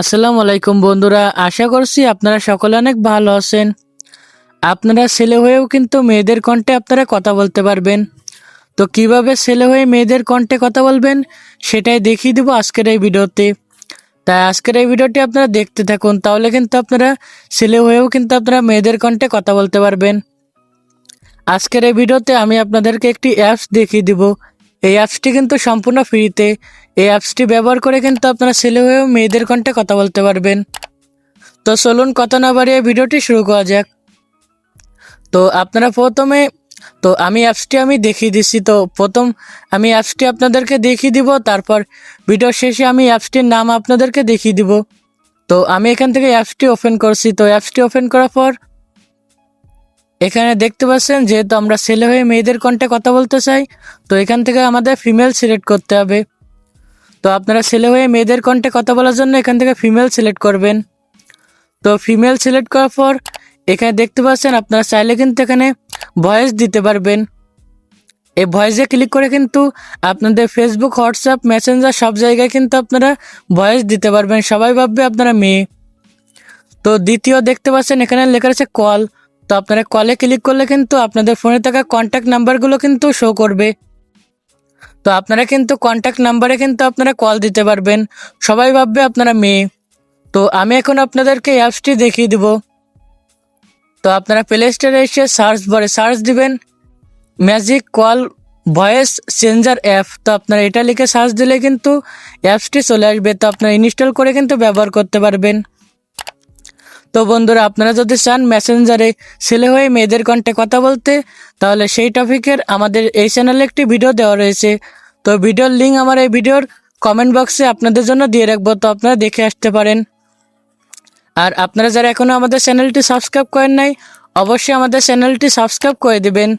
আসসালামু আলাইকুম বন্ধুরা, আশা করছি আপনারা সকলে অনেক ভালো আছেন। আপনারা ছেলে হয়েও কিন্তু মেয়েদের কণ্ঠে আপনারা কথা বলতে পারবেন। তো কীভাবে ছেলে হয়ে মেয়েদের কণ্ঠে কথা বলবেন, সেটাই দেখিয়ে দেবো আজকের এই ভিডিওতে। তাই আজকের এই ভিডিওটি আপনারা দেখতে থাকুন, তাহলে কিন্তু আপনারা ছেলে হয়েও কিন্তু আপনারা মেয়েদের কণ্ঠে কথা বলতে পারবেন। আজকের এই ভিডিওতে আমি আপনাদেরকে একটি অ্যাপস দেখিয়ে দিব। এই অ্যাপসটি কিন্তু সম্পূর্ণ ফ্রিতে এই অ্যাপসটি ব্যবহার করে কিন্তু আপনারা ছেলে হয়েও মেয়েদের কণ্ঠে কথা বলতে পারবেন। তো চলুন কথা না বাড়িয়ে ভিডিওটি শুরু করা যাক। তো আপনারা প্রথমে, তো আমি অ্যাপসটি আমি দেখিয়ে দিচ্ছি। তো প্রথম আমি অ্যাপসটি আপনাদেরকে দেখিয়ে দিব, তারপর ভিডিও শেষে আমি অ্যাপসটির নাম আপনাদেরকে দেখিয়ে দিব। তো আমি এখান থেকে অ্যাপসটি ওপেন করছি। তো অ্যাপসটি ওপেন করার পর এখানে দেখতে পাচ্ছেন, যেহেতু আমরা ছেলে হয়ে মেয়েদের কণ্ঠে কথা বলতে চাই, তো এখান থেকে আমাদের ফিমেল সিলেক্ট করতে হবে। তো আপনারা ছেলে হয়ে মেয়েদের কণ্ঠে কথা বলার জন্য এখান থেকে ফিমেল সিলেক্ট করবেন। তো ফিমেল সিলেক্ট করার পর, এখানে দেখতে পাচ্ছেন, আপনারা চাইলে কিন্তু এখানে ভয়েস দিতে পারবেন। এই ভয়েসে ক্লিক করে কিন্তু আপনাদের ফেসবুক হোয়াটসঅ্যাপ মেসেঞ্জার সব জায়গায় কিন্তু আপনারা ভয়েস দিতে পারবেন। সবাই ভাববে আপনারা মেয়ে। তো দ্বিতীয় দেখতে পাচ্ছেন, এখানে লেখা আছে কল তো আপনারা কলে ক্লিক করলে কিন্তু আপনাদের ফোনে থাকা কন্ট্যাক্ট নাম্বারগুলো কিন্তু শো করবে। তো আপনারা কিন্তু কন্ট্যাক্ট নাম্বারে কিন্তু আপনারা কল দিতে পারবেন। সবাই ভাববে আপনারা মেয়ে। তো আমি এখন আপনাদেরকে অ্যাপসটি দেখিয়ে দিব। তো আপনারা প্লে স্টোরে এসে সার্চ বারে সার্চ দিবেন। Magic call voice changer app তো আপনারা এটা লিখে সার্চ দিলে কিন্তু অ্যাপসটি চলে আসবে। তো আপনারা ইনস্টল করে কিন্তু ব্যবহার করতে পারবেন। তো বন্ধুরা, আপনারা যদি চান মেসেঞ্জারে ছেলে হয়ে মেয়েদের কণ্ঠে কথা বলতে, তাহলে সেই টপিকের আমাদের এই চ্যানেলে একটি ভিডিও দেওয়া রয়েছে। তো ভিডিওর লিঙ্ক আমার এই ভিডিওর কমেন্ট বক্সে আপনাদের জন্য দিয়ে রাখব, তো আপনারা দেখে আসতে পারেন। আর আপনারা যারা এখনও আমাদের চ্যানেলটি সাবস্ক্রাইব করেন নাই, অবশ্যই আমাদের চ্যানেলটি সাবস্ক্রাইব করে দিবেন।